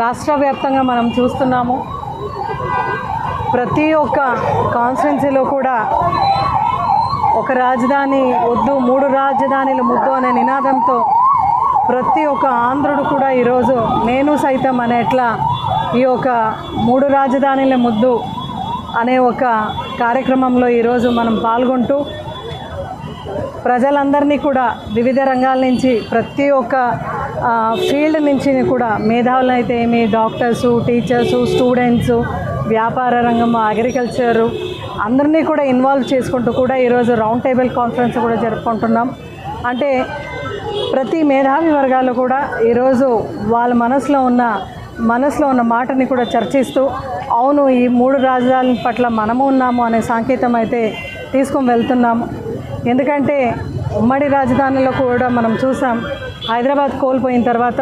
రాష్ట్ర వ్యాప్తంగా మనం చూస్తున్నాము. ప్రతి ఒక్క కాన్స్టిట్యున్సీలో కూడా ఒక రాజధాని వద్దు మూడు రాజధానులు ముద్దు అనే నినాదంతో ప్రతి ఒక్క ఆంధ్రుడు కూడా ఈరోజు నేను సైతం అనేట్లా ఈ యొక్క మూడు రాజధానుల ముద్దు అనే ఒక కార్యక్రమంలో ఈరోజు మనం పాల్గొంటూ ప్రజలందరినీ కూడా వివిధ రంగాల నుంచి ప్రతి ఒక్క ఫీల్డ్ నుంచి కూడా మేధావులు అయితే ఏమి డాక్టర్సు టీచర్సు స్టూడెంట్స్ వ్యాపార రంగం అగ్రికల్చరు అందరినీ కూడా ఇన్వాల్వ్ చేసుకుంటూ కూడా ఈరోజు రౌండ్ టేబుల్ కాన్ఫరెన్స్ కూడా జరుపుకుంటున్నాం. అంటే ప్రతి మేధావి వర్గాలు కూడా ఈరోజు వాళ్ళ మనసులో ఉన్న మనసులో ఉన్న మాటని కూడా చర్చిస్తూ అవును ఈ మూడు రాజధానుల పట్ల మనము ఉన్నాము అనే సంకేతం అయితే తీసుకొని వెళ్తున్నాము. ఎందుకంటే ఉమ్మడి రాజధానిలో కూడా మనం చూసాం హైదరాబాద్ కోల్పోయిన తర్వాత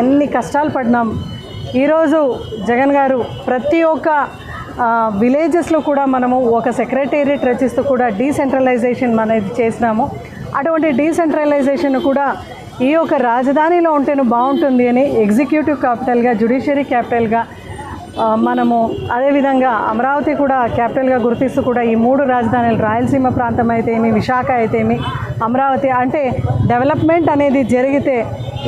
ఎన్ని కష్టాలు పడినాం. ఈరోజు జగన్ గారు ప్రతి ఒక్క విలేజెస్లో కూడా మనము ఒక సెక్రటేరియట్ రచిస్తూ కూడా డీసెంట్రలైజేషన్ అనేది చేసినాము. అటువంటి డీసెంట్రలైజేషన్ కూడా ఈ యొక్క రాజధానిలో ఉంటేనే బాగుంటుంది అని ఎగ్జిక్యూటివ్ క్యాపిటల్గా జ్యుడిషియరీ క్యాపిటల్గా మనము అదేవిధంగా అమరావతి కూడా క్యాపిటల్గా గుర్తిస్తూ కూడా ఈ మూడు రాజధానులు రాయలసీమ ప్రాంతం అయితేమి విశాఖ అయితేమి అమరావతి అంటే డెవలప్మెంట్ అనేది జరిగితే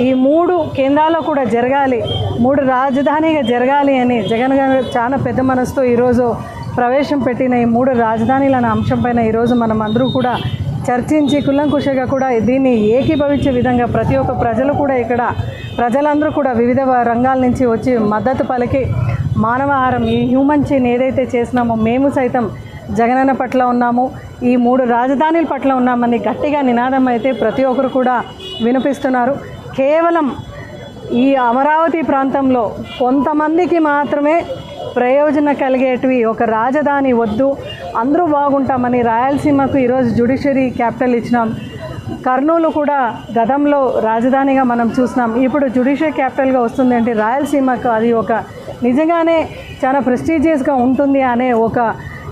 ఈ మూడు కేంద్రాల్లో కూడా జరగాలి మూడు రాజధానిగా జరగాలి అని జగన్ గారు చాలా పెద్ద మనసుతో ఈరోజు ప్రవేశం పెట్టిన ఈ మూడు రాజధానులు అనే అంశం పైన ఈరోజు మనం అందరూ కూడా చర్చించి కుల్లంకుషగా కూడా దీన్ని ఏకీభవించే విధంగా ప్రతి ఒక్క ప్రజలు కూడా ఇక్కడ ప్రజలందరూ కూడా వివిధ రంగాల నుంచి వచ్చి మద్దతు పలికి మానవహారం ఈ హ్యూమన్ చైన్ ఏదైతే చేసినామో మేము సైతం జగనన్న పట్ల ఉన్నాము ఈ మూడు రాజధానుల పట్ల ఉన్నామని గట్టిగా నినాదం అయితే ప్రతి ఒక్కరు కూడా వినిపిస్తున్నారు. కేవలం ఈ అమరావతి ప్రాంతంలో కొంతమందికి మాత్రమే ప్రయోజన కలిగేటివి ఒక రాజధాని వద్దు అందరూ బాగుంటామని రాయలసీమకు ఈరోజు జ్యుడిషియరీ క్యాపిటల్ ఇచ్చినాం. కర్నూలు కూడా గతంలో రాజధానిగా మనం చూసినాం. ఇప్పుడు జ్యుడిషియల్ క్యాపిటల్గా వస్తుంది అంటే రాయలసీమకు అది ఒక నిజంగానే చాలా ప్రెస్టీజియస్గా ఉంటుంది అనే ఒక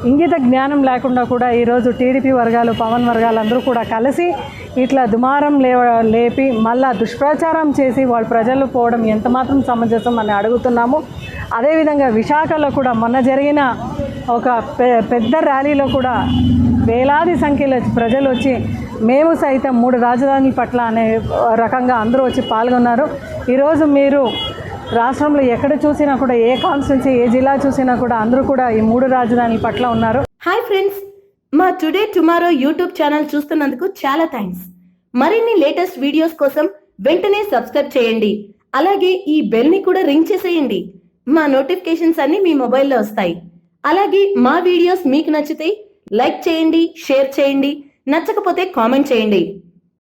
ఇంగిత జ్ఞానం లేకుండా కూడా ఈరోజు టీడీపీ వర్గాలు పవన్ వర్గాలు అందరూ కూడా కలిసి ఇట్లా దుమారం లే లేపి మళ్ళా దుష్ప్రచారం చేసి వాళ్ళు ప్రజలు పోవడం ఎంత మాత్రం సమంజసం అని అడుగుతున్నాము. అదేవిధంగా విశాఖలో కూడా మొన్న జరిగిన ఒక పె పెద్ద ర్యాలీలో కూడా వేలాది సంఖ్యలో ప్రజలు వచ్చి మేము సైతం మూడు రాజధానుల పట్ల అనే రకంగా అందరూ వచ్చి పాల్గొన్నారు. ఈరోజు మీరు రాష్ట్రంలో ఎక్కడ చూసినా కూడా ఏ కాన్స్టిట్యున్సీ ఏ జిల్లా చూసినా కూడా అందరూ కూడా ఈ మూడు రాజధానుల పట్ల ఉన్నారు. హాయ్ ఫ్రెండ్స్ మా టుడే టుమారో యూట్యూబ్ ఛానల్ చూస్తున్నందుకు చాలా థ్యాంక్స్ మరిన్ని లేటెస్ట్ వీడియోస్ కోసం వెంటనే సబ్స్క్రైబ్ చేయండి. అలాగే ఈ బెల్ని కూడా రింగ్ చేసేయండి. మా నోటిఫికేషన్స్ అన్ని మీ మొబైల్లో వస్తాయి. అలాగే మా వీడియోస్ మీకు నచ్చితే లైక్ చేయండి షేర్ చేయండి నచ్చకపోతే కామెంట్ చేయండి.